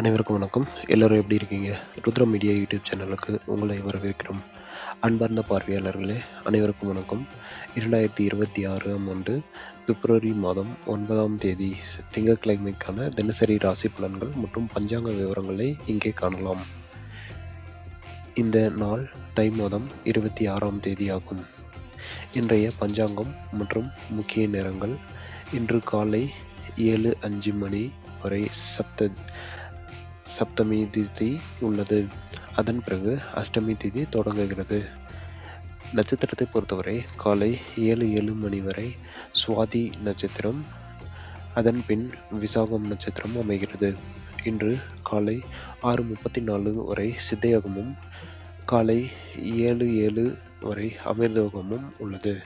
அனைவருக்கும் வணக்கம். எல்லோரும் எப்படி இருக்கீங்க? ருத்ர மீடியா யூடியூப் சேனலுக்கு உங்களை வரவேற்கிறோம். அன்பார்ந்த பார்வையாளர்களே அனைவருக்கும் வணக்கம். இரண்டாயிரத்தி இருபத்தி ஆறாம் ஆண்டு பிப்ரவரி மாதம் ஒன்பதாம் தேதி திங்கட்கிழமைக்கான தினசரி ராசி பலன்கள் மற்றும் பஞ்சாங்க விவரங்களை இங்கே காணலாம். இந்த நாள் தை மாதம் இருபத்தி ஆறாம் தேதி ஆகும். இன்றைய பஞ்சாங்கம் மற்றும் முக்கிய நேரங்கள் இன்று காலை ஏழு அஞ்சு மணி வரை சப்த சப்தமி திதி உள்ளது. அதன் பிறகு அஷ்டமி திதி தொடங்குகிறது. நட்சத்திரத்தை பொறுத்தவரை காலை ஏழு ஏழு மணி வரை சுவாதி நட்சத்திரம் அதன் பின் விசாகம் நட்சத்திரம் அமைகிறது. இன்று காலை ஆறு முப்பத்தி நாலு வரை சித்தயோகமும் காலை ஏழு ஏழு வரை அமிர்தயோகமும் உள்ளது.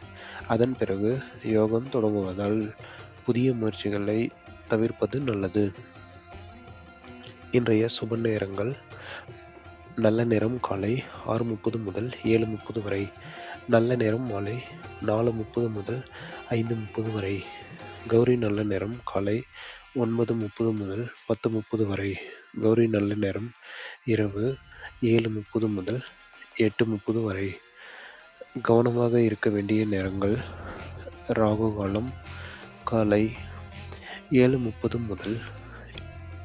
அதன் பிறகு யோகம் தொடங்குவதால் புதிய முயற்சிகளை தவிர்ப்பது நல்லது. இன்றைய சுப நேரங்கள். நல்ல நேரம் காலை ஆறு முப்பது முதல் ஏழு முப்பது வரை. நல்ல நேரம் மாலை நாலு முப்பது முதல் ஐந்து முப்பது வரை. கௌரி நல்ல நேரம் காலை ஒன்பது முப்பது முதல் பத்து முப்பது வரை. கௌரி நல்ல நேரம் இரவு ஏழு முப்பது முதல் எட்டு முப்பது வரை. கவனமாக இருக்க வேண்டிய நேரங்கள். ராகு காலம் காலை ஏழு முப்பது முதல்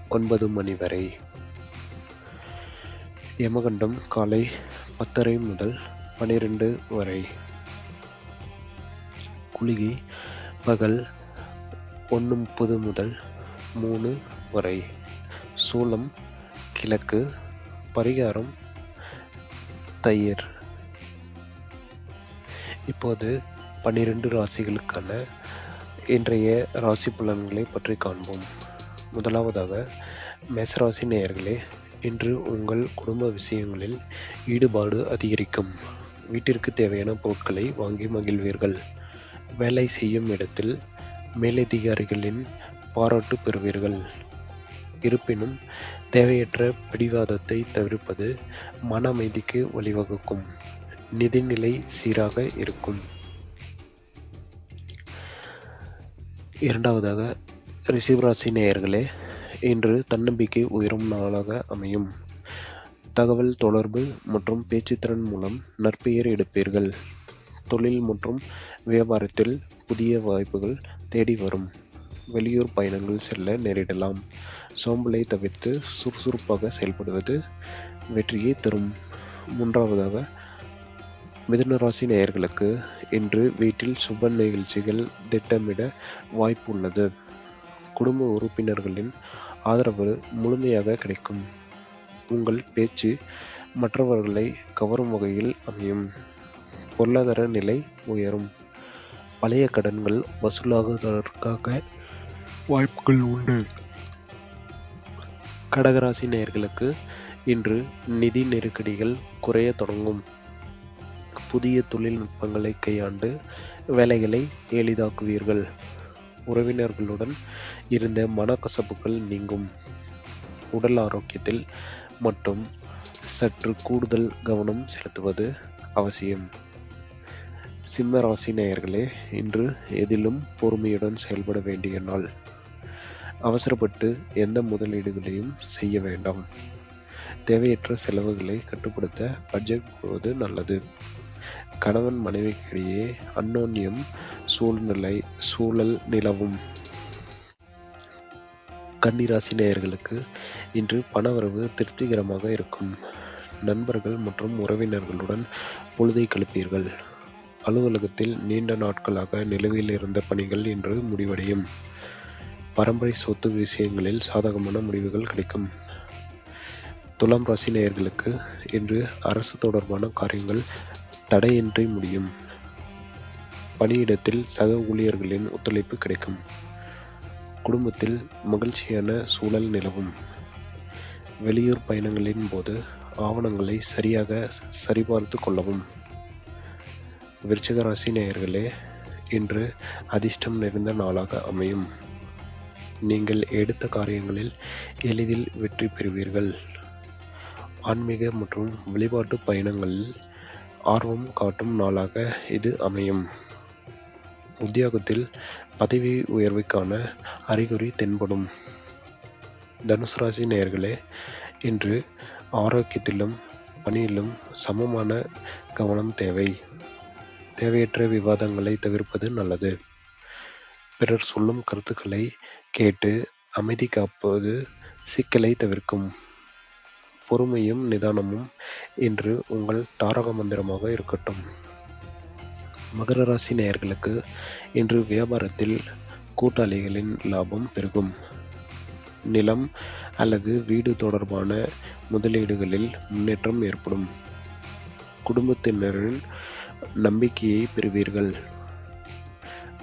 ஒன்பது மணி வரை. யமகண்டம் காலை பத்தரை முதல் பனிரெண்டு வரை. குளிகை பகல் ஒன்று முப்பது முதல் மூணு வரை. சூளம் கிழக்கு பரிகாரம் தயிர். இப்போது பன்னிரண்டு ராசிகளுக்கான இன்றைய ராசி பலன்களை பற்றி காண்போம். முதலாவதாக மேசராசி நேயர்களே இன்று உங்கள் குடும்ப விஷயங்களில் ஈடுபாடு அதிகரிக்கும். வீட்டிற்கு தேவையான பொருட்களை வாங்கி மகிழ்வீர்கள். வேலை செய்யும் இடத்தில் மேலதிகாரிகளின் பாராட்டு பெறுவீர்கள். இருப்பினும் தேவையற்ற பிடிவாதத்தை தவிர்ப்பது மன அமைதிக்கு வழிவகுக்கும். நிதிநிலை சீராக இருக்கும். இரண்டாவதாக ரிஷிவராசி நேயர்களே இன்று தன்னம்பிக்கை உயரும் நாளாக அமையும். தகவல் தொடர்பு மற்றும் பேச்சுத்திறன் மூலம் நற்பெயர் எடுப்பீர்கள். தொழில் மற்றும் வியாபாரத்தில் புதிய வாய்ப்புகள் தேடி வரும். வெளியூர் பயணங்கள் செல்ல நேரிடலாம். சோம்பலை தவிர்த்து சுறுசுறுப்பாக செயல்படுவது வெற்றியை தரும். மூன்றாவதாக மிதுனராசி நேயர்களுக்கு இன்று வீட்டில் சுப நிகழ்ச்சிகள் திட்டமிட வாய்ப்பு உள்ளது குடும்ப உறுப்பினர்களின் ஆதரவு முழுமையாக கிடைக்கும். உங்கள் பேச்சு மற்றவர்களை கவரும் வகையில் அமையும். பொருளாதார நிலை உயரும். பழைய கடன்கள் வசூலாகுவதற்காக வாய்ப்புகள் உண்டு. கடகராசி நேயர்களுக்கு இன்று நிதி நெருக்கடிகள் குறைய தொடங்கும். புதிய தொழில்நுட்பங்களை கையாண்டு வேலைகளை எளிதாக்குவீர்கள். உறவினர்களுடன் இருந்த மனக்கசப்புகள் நீங்கும். உடல் ஆரோக்கியத்தில் மட்டும் சற்று கூடுதல் கவனம் செலுத்துவது அவசியம். சிம்ம ராசி நேயர்களே இன்று எதிலும் பொறுமையுடன் செயல்பட வேண்டிய நாள். அவசரப்பட்டு எந்த முதலீடுகளையும் செய்ய வேண்டாம். தேவையற்ற செலவுகளை கட்டுப்படுத்த பட்ஜெட் போடுவது நல்லது. கணவன் மனைவிக்கிடையே அன்னோன்யம் சூழ்நிலை சூழல் நிலவும். கன்னிராசி நேயர்களுக்கு இன்று பணவரவு திருப்திகரமாக இருக்கும். நண்பர்கள் மற்றும் உறவினர்களுடன் பொழுதை கழிப்பீர்கள். அலுவலகத்தில் நீண்ட நாட்களாக நிலுவையில் இருந்த பணிகள் இன்று முடிவடையும். பரம்பரை சொத்து விஷயங்களில் சாதகமான முடிவுகள் கிடைக்கும். துலாம் ராசி நேயர்களுக்கு இன்று அரசு தொடர்பான காரியங்கள் தடையின்றி முடியும். பணியிடத்தில் சக ஊழியர்களின் ஒத்துழைப்பு கிடைக்கும். குடும்பத்தில் மகிழ்ச்சியான சூழல் நிலவும். வெளியூர் பயணங்களின் போது ஆவணங்களை சரியாக சரிபார்த்து கொள்ளவும். விருச்சிக ராசி நேயர்களே இன்று அதிர்ஷ்டம் நிறைந்த நாளாக அமையும். நீங்கள் எடுத்த காரியங்களில் எளிதில் வெற்றி பெறுவீர்கள். ஆன்மீக மற்றும் வழிபாட்டு பயணங்களில் ஆர்வம் காட்டும் நாளாக இது அமையும். உத்தியோகத்தில் பதவி உயர்வுக்கான அறிகுறி தென்படும். தனுசு ராசி நேயர்களே இன்று ஆரோக்கியத்திலும் பணியிலும் சமமான கவனம் தேவை. தேவையற்ற விவாதங்களை தவிர்ப்பது நல்லது. பிறர் சொல்லும் கருத்துக்களை கேட்டு அமைதி காப்பது சிக்கலை தவிர்க்கும். பொறுமையும் நிதானமும் இன்று உங்கள் தாரக மந்திரமாக இருக்கட்டும். மகர ராசி நேயர்களுக்கு இன்று வியாபாரத்தில் கூட்டாளிகளின் லாபம் பெருகும். நிலம் அல்லது வீடு தொடர்பான முதலீடுகளில் முன்னேற்றம் ஏற்படும். குடும்பத்தினரின் நம்பிக்கையை பெறுவீர்கள்.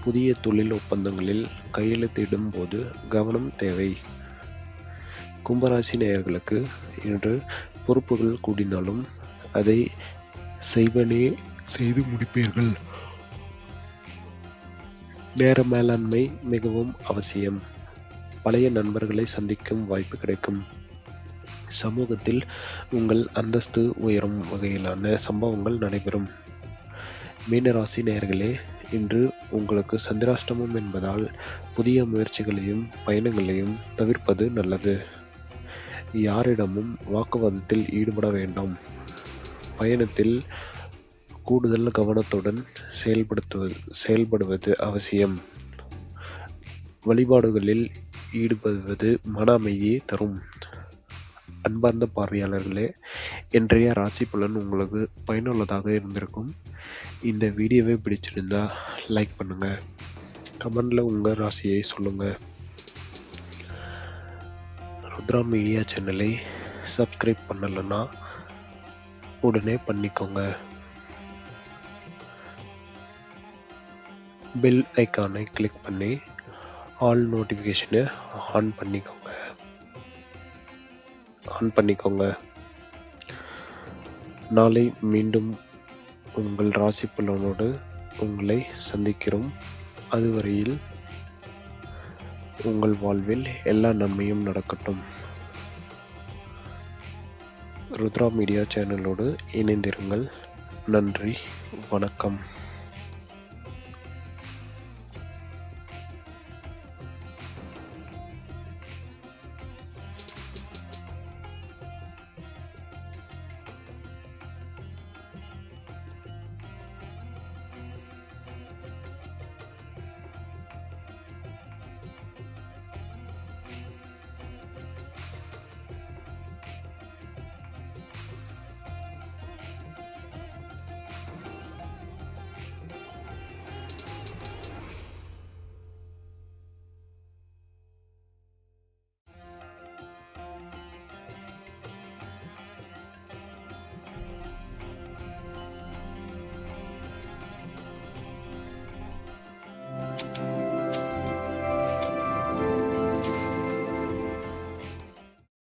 புதிய தொழில் ஒப்பந்தங்களில் கையெழுத்திடும் போது கவனம் தேவை. கும்பராசி நேயர்களுக்கு இன்று பொறுப்புகள் கூடினாலும் அதை செய்வனே செய்து முடிப்பீர்கள். நேர மேலாண்மை மிகவும் அவசியம். பழைய நண்பர்களை சந்திக்கும் வாய்ப்பு கிடைக்கும். சமூகத்தில் உங்கள் அந்தஸ்து உயரும் வகையிலான சம்பவங்கள் நடைபெறும். மீனராசி நேர்களே இன்று உங்களுக்கு சந்திராஷ்டமம் என்பதால் புதிய முயற்சிகளையும் பயணங்களையும் தவிர்ப்பது நல்லது. யாரிடமும் வாக்குவாதத்தில் ஈடுபட வேண்டாம். பயணத்தில் கூடுதல் கவனத்துடன் செயல்படுத்துவது செயல்படுவது அவசியம். வழிபாடுகளில் ஈடுபடுவது மன அமைதியை தரும். அன்பார்ந்த பார்வையாளர்களே இன்றைய ராசி பலன் உங்களுக்கு பயனுள்ளதாக இருந்திருக்கும். இந்த வீடியோவை பிடிச்சிருந்தா லைக் பண்ணுங்க. கமெண்ட்ல உங்க ராசியை சொல்லுங்க. ருத்ரா மீடியா சேனலை சப்ஸ்கிரைப் பண்ணலைன்னா உடனே பண்ணிக்கோங்க. பெல் ஐக்கானை கிளிக் பண்ணி ஆல் நோட்டிஃபிகேஷனை ஆன் பண்ணிக்கோங்க. ஆன் பண்ணிக்கோங்க. நாளை மீண்டும் உங்கள் ராசி புலனோடு உங்களை சந்திக்கிறோம். அதுவரையில் உங்கள் வாழ்வில் எல்லா நன்மையும் நடக்கட்டும். ருத்ரா மீடியா சேனலோடு இணைந்திருங்கள். நன்றி வணக்கம்.